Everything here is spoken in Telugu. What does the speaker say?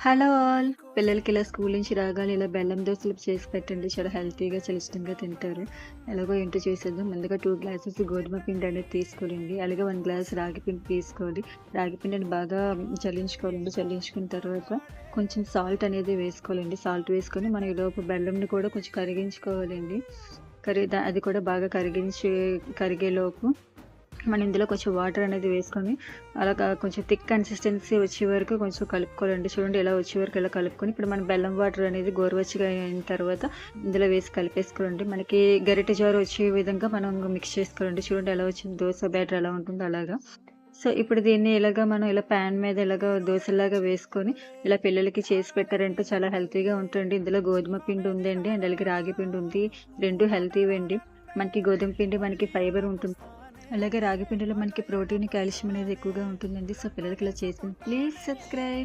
Hello all. పిల్లలకి ఇలా స్కూల్ నుంచి రాగానే ఇలా బెల్లం దోశలు చేసి పెట్టండి. చాలా హెల్తీగా చాలా ఇష్టంగా తింటారు. ఎలాగో ఏంటో చేసేద్దాం. ముందుగా టూ గ్లాసెస్ గోధుమ పిండి అనేది తీసుకోండి. అలాగే వన్ గ్లాస్ రాగి పిండి తీసుకోండి. రాగి పిండిని బాగా చల్లించుకోవాలండి. చల్లించుకున్న తర్వాత కొంచెం సాల్ట్ అనేది వేసుకోవాలండి. సాల్ట్ వేసుకొని మనం ఈ లోపు బెల్లంని కూడా కొంచెం కరిగించుకోవాలండి. కరి అది కూడా బాగా కరిగించి కరిగేలోపు మనం ఇందులో కొంచెం వాటర్ అనేది వేసుకొని అలాగా కొంచెం థిక్ కన్సిస్టెన్సీ వచ్చే వరకు కొంచెం కలుపుకోవాలండి. చూడండి ఇలా వచ్చే వరకు ఇలా కలుపుకొని ఇప్పుడు మన బెల్లం వాటర్ అనేది గోరువెచ్చగా అయిన తర్వాత ఇందులో వేసి కలిపేసుకోవాలండి. మనకి గరిటె జారు వచ్చే విధంగా మనం మిక్స్ చేసుకోవాలండి. చూడండి ఎలా వచ్చింది దోశ బ్యాటర్ ఎలా ఉంటుందో అలాగా. సో ఇప్పుడు దీన్ని ఇలాగ మనం ఇలా ప్యాన్ మీద ఇలాగ దోశలాగా వేసుకొని ఇలా పిల్లలకి చేసి పెట్టారంటే చాలా హెల్తీగా ఉంటుంది ఇందులో గోధుమ పిండి ఉందండి. అండ్ అలాగే రాగి పిండి ఉంది. రెండు హెల్తీవి అండి. మనకి గోధుమ పిండి మనకి ఫైబర్ ఉంటుంది. అలాగే రాగి పిండిలో మనకి ప్రోటీన్ కాల్షియం అనేది ఎక్కువగా ఉంటుందండి. సో పిల్లలకి ఇలా చేసి ప్లీజ్ సబ్స్క్రైబ్.